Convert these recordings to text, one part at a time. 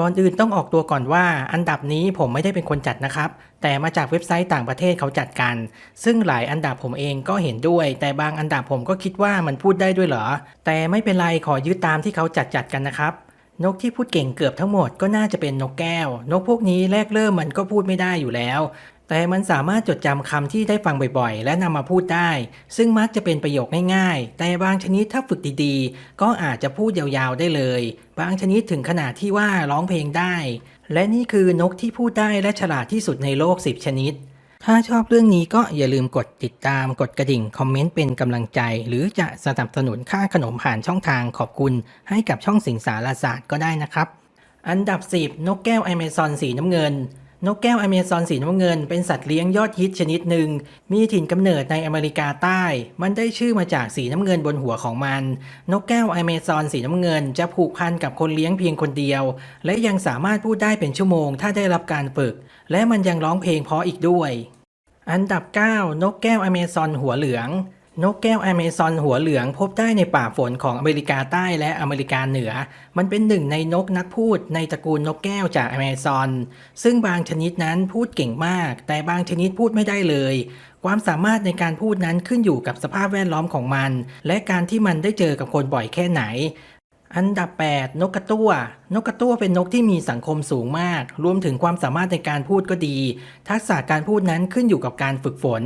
ก่อนอื่นต้องออกตัวก่อนว่าอันดับนี้ผมไม่ได้เป็นคนจัดนะครับ แต่มาจากเว็บไซต์ต่างประเทศเขาจัดกัน ซึ่งหลายอันดับผมเองก็เห็นด้วย แต่บางอันดับผมก็คิดว่ามันพูดได้ด้วยเหรอ แต่ไม่เป็นไรขอยึดตามที่เขาจัดจัดกันนะครับ นกที่พูดเก่งเกือบทั้งหมดก็น่าจะเป็นนกแก้ว นกพวกนี้แรกเริ่มมันก็พูดไม่ได้อยู่แล้ว แต่มันสามารถจดจำคำที่ได้ฟังบ่อยๆ และนำมาพูดได้ ซึ่งมักจะเป็นประโยคง่ายๆ แต่บางชนิดถ้าฝึกดีๆ ก็อาจจะพูดยาวๆได้เลย บางชนิดถึงขนาดที่ว่าร้องเพลงได้ และนี่คือนกที่พูดได้และฉลาดที่สุดในโลก 10 ชนิด ถ้าชอบเรื่องนี้ก็อย่าลืมกดติดตาม กดกระดิ่ง คอมเมนต์เป็นกำลังใจ หรือจะสนับสนุนค่าขนมผ่านช่องทางขอบคุณ ให้กับช่องสิงสารศาสตร์ก็ได้นะครับ อันดับ 10 นกแก้วไอเมซอนสีน้ำเงิน นกแก้วอเมซอนสีน้ำเงินเป็นสัตว์เลี้ยงยอดฮิตชนิดหนึ่ง มีถิ่นกำเนิดในอเมริกาใต้ มันได้ชื่อมาจากสีน้ำเงินบนหัวของมัน นกแก้วอเมซอนสีน้ำเงินจะผูกพันกับคนเลี้ยงเพียงคนเดียว และยังสามารถพูดได้เป็นชั่วโมงถ้าได้รับการฝึก และมันยังร้องเพลงเพราะอีกด้วย อันดับ 9 นกแก้วอเมซอนหัวเหลือง นกแก้วอเมซอนหัวเหลืองพบได้ในป่าฝนของอเมริกาใต้และอเมริกาเหนือ มันเป็นหนึ่งในนกนักพูดในตระกูลนกแก้วจากอเมซอน ซึ่งบางชนิดนั้นพูดเก่งมาก แต่บางชนิดพูดไม่ได้เลย ความสามารถในการพูดนั้นขึ้นอยู่กับสภาพแวดล้อมของมัน และการที่มันได้เจอกับคนบ่อยแค่ไหน อันดับ 8 นกกระตั้ว นกกระตั้วเป็นนกที่มีสังคมสูงมาก รวมถึงความสามารถในการพูดก็ดี ทักษะการพูดนั้นขึ้นอยู่กับการฝึกฝน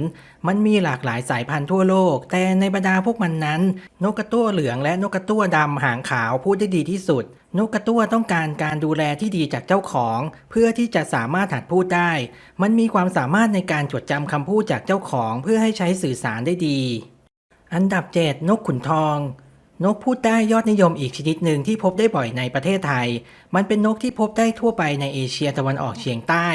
มันมีหลากหลายสายพันธุ์ทั่วโลก แต่ในบรรดาพวกมันนั้น นกกระตั้วเหลืองและนกกระตั้วดำหางขาวพูดได้ดีที่สุด นกกระตั้วต้องการการดูแลที่ดีจากเจ้าของ เพื่อที่จะสามารถหัดพูดได้ มันมีความสามารถในการจดจำคำพูดจากเจ้าของ เพื่อให้ใช้สื่อสารได้ดี อันดับ 7 นกขุนทอง นกพูดได้ยอดนิยมอีกชนิดหนึ่งที่พบได้บ่อยในประเทศไทย มันเป็นนกที่พบได้ทั่วไปในเอเชียตะวันออกเฉียงใต้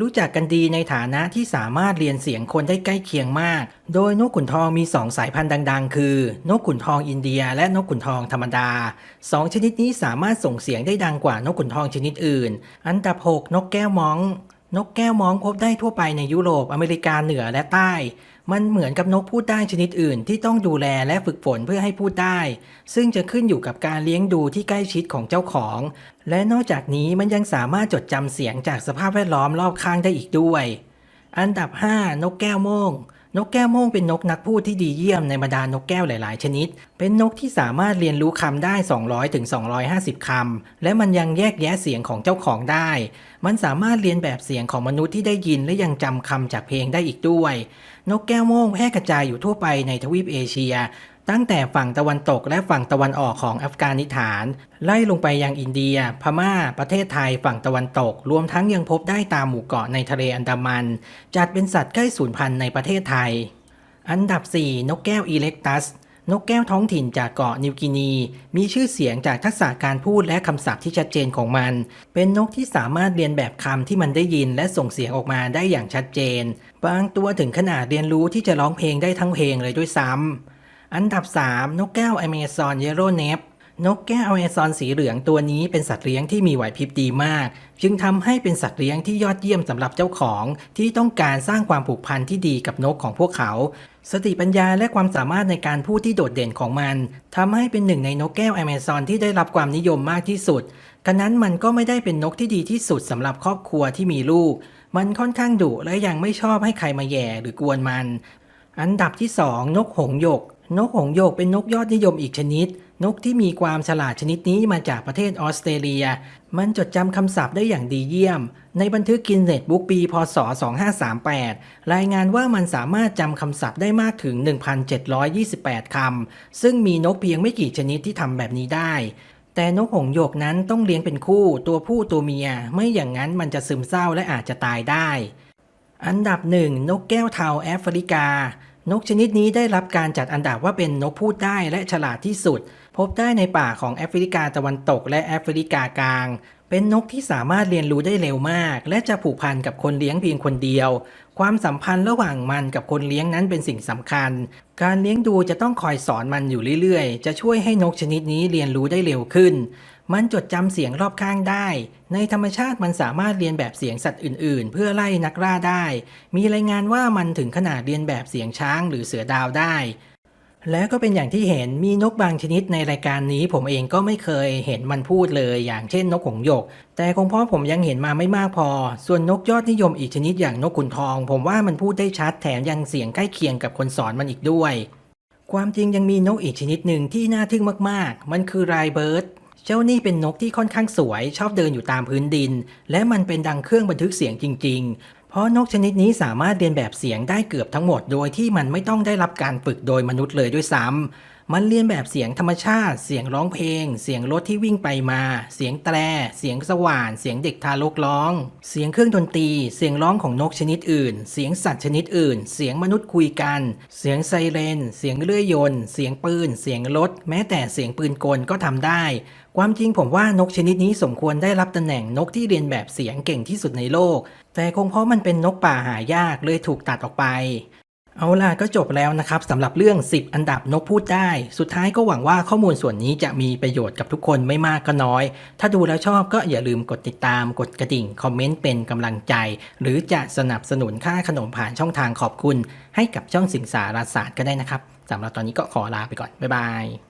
รู้จักกันดีในฐานะที่สามารถเรียนเสียงคนได้ใกล้เคียงมาก โดยนกขุนทองมี 2 สายพันธุ์ดัง ๆ คือ นกขุนทองอินเดีย และนกขุนทองธรรมดา 2 ชนิดนี้สามารถส่งเสียงได้ดังกว่านกขุนทองชนิดอื่น อันดับ 6 นกแก้วม้อง นกแก้วมองพบได้ทั่วไปในยุโรปอเมริกาเหนือและใต้ มันเหมือนกับนกพูดได้ชนิดอื่น ที่ต้องดูแลและฝึกฝนเพื่อให้พูดได้ ซึ่งจะขึ้นอยู่กับการเลี้ยงดูที่ใกล้ชิดของเจ้าของ และนอกจากนี้มันยังสามารถจดจำเสียงจากสภาพแวดล้อมรอบข้างได้อีกด้วย อันดับ 5 นกแก้วโม่ง นกแก้วโม่งเป็นนกนักพูดที่ดีเยี่ยมในบรรดานกแก้วหลาย ๆ ชนิด เป็นนกที่สามารถเรียนรู้คำได้ 200ถึง250คำ และมันยังแยกแยะเสียงของเจ้าของได้ มันสามารถเรียนแบบเสียงของมนุษย์ที่ได้ยินและยังจำคำจากเพลงได้อีกด้วย นกแก้วโม่งแพร่กระจายอยู่ทั่วไปในทวีปเอเชีย ตั้งแต่ฝั่งตะวันตกและฝั่งตะวันออกของอัฟกานิสถาน ไล่ลงไปยังอินเดีย พม่า ประเทศไทยฝั่งตะวันตก รวมทั้งยังพบได้ตามหมู่เกาะในทะเลอันดามัน จัดเป็นสัตว์ใกล้สูญพันธุ์ในประเทศไทย อันดับ 4 นกแก้วอีเล็กตัส นกแก้วท้องถิ่นจากเกาะนิวกินี มีชื่อเสียงจากทักษะการพูดและคำศัพท์ที่ชัดเจนของมัน เป็นนกที่สามารถเรียนแบบคำที่มันได้ยินและส่งเสียงออกมาได้อย่างชัดเจน บางตัวถึงขนาดเรียนรู้ที่จะร้องเพลงได้ทั้งเพลงเลยด้วยซ้ำ อันดับ 3 นกแก้วอเมซอนเยโรเนปนกแก้วอเมซอนสีเหลืองตัวนี้เป็นสัตว์เลี้ยงที่มีไหวพริบดีมาก จึงทำให้เป็นสัตว์เลี้ยงที่ยอดเยี่ยมสำหรับเจ้าของ ที่ต้องการสร้างความผูกพันที่ดีกับนกของพวกเขา สติปัญญาและความสามารถในการพูดที่โดดเด่นของมันทำให้เป็นหนึ่งในนกแก้วอเมซอนที่ได้รับความนิยมมากที่สุดกันนั้นมันก็ไม่ได้เป็นนกที่ดีที่สุดสำหรับครอบครัวที่มีลูก มันค่อนข้างดุและยังไม่ชอบให้ใครมาแย่หรือกวนมัน อันดับที่ 2 นกหงหยก นกหงส์หยกเป็นนกยอดนิยมอีกชนิด นกที่มีความฉลาดชนิดนี้มาจากประเทศออสเตรเลีย มันจดจำคำศัพท์ได้อย่างดีเยี่ยม ในบันทึกกินเนตบุ๊กปี พศ 2538 รายงานว่ามันสามารถจำคำศัพท์ได้มากถึง 1,728 คำ ซึ่งมีนกเพียงไม่กี่ชนิดที่ทำแบบนี้ได้ แต่นกหงส์หยกนั้นต้องเลี้ยงเป็นคู่ ตัวผู้ตัวเมีย ไม่อย่างนั้นมันจะซึมเศร้าและอาจจะตายได้ อันดับหนึ่งนกแก้วเทาแอฟริกา นกชนิดนี้ได้รับการจัดอันดับว่าเป็นนกพูดได้และฉลาดที่สุด พบได้ในป่าของแอฟริกาตะวันตกและแอฟริกากลาง เป็นนกที่สามารถเรียนรู้ได้เร็วมาก และจะผูกพันกับคนเลี้ยงเพียงคนเดียว ความสัมพันธ์ระหว่างมันกับคนเลี้ยงนั้นเป็นสิ่งสำคัญ การเลี้ยงดูจะต้องคอยสอนมันอยู่เรื่อยๆ จะช่วยให้นกชนิดนี้เรียนรู้ได้เร็วขึ้น มันจดจำเสียงรอบข้างได้ ในธรรมชาติมันสามารถเรียนแบบเสียงสัตว์อื่น ๆ เพื่อไล่นักล่าได้ มีรายงานว่ามันถึงขนาดเรียนแบบเสียงช้างหรือเสือดาวได้ แล้วก็เป็นอย่างที่เห็นมีนกบางชนิดในรายการนี้ผมเองก็ไม่เคยเห็นมันพูดเลย อย่างเช่นนกหงหยก แต่คงเพราะผมยังเห็นมาไม่มากพอ ส่วนนกยอดนิยมอีกชนิดอย่างนกขุนทอง ผมว่ามันพูดได้ชัดแถมยังเสียงใกล้เคียงกับคนสอนมันอีกด้วย ความจริงยังมีนกอีกชนิดหนึ่งที่น่าทึ่งมาก ๆ มันคือไรเบิร์ด เจ้านี่เป็นนกที่ค่อนข้างสวย ชอบเดินอยู่ตามพื้นดิน และมันเป็นดังเครื่องบันทึกเสียงจริง ๆ เพราะนกชนิดนี้สามารถเรียนแบบเสียงได้เกือบทั้งหมด โดยที่มันไม่ต้องได้รับการฝึกโดยมนุษย์เลยด้วยซ้ำ มันเรียนแบบเสียงธรรมชาติ เสียงร้องเพลง เสียงรถที่วิ่งไปมา เสียงแตร เสียงสว่าน เสียงเด็กทารกร้อง เสียงเครื่องดนตรี เสียงร้องของนกชนิดอื่น เสียงสัตว์ชนิดอื่น เสียงมนุษย์คุยกัน เสียงไซเรน เสียงเลื่อยยนต์เสียงปืน เสียงรถ แม้แต่เสียงปืนกลก็ทำได้ ความจริงผมว่านกชนิดนี้สมควรได้รับตำแหน่งนกที่เรียนแบบเสียงเก่งที่สุดในโลก แต่คงเพราะมันเป็นนกป่าหายากเลยถูกตัดออกไป เอาล่ะก็จบแล้วนะครับสำหรับเรื่อง 10 อันดับนกพูดได้ สุดท้ายก็หวังว่าข้อมูลส่วนนี้จะมีประโยชน์กับทุกคนไม่มากก็น้อย ถ้าดูแล้วชอบก็อย่าลืมกดติดตาม กดกระดิ่ง คอมเมนต์เป็นกำลังใจ หรือจะสนับสนุนค่าขนมผ่านช่องทางขอบคุณ ให้กับช่องสิงสารศาสตร์ก็ได้นะครับสำหรับตอนนี้ก็ขอลาไปก่อน บ๊ายบาย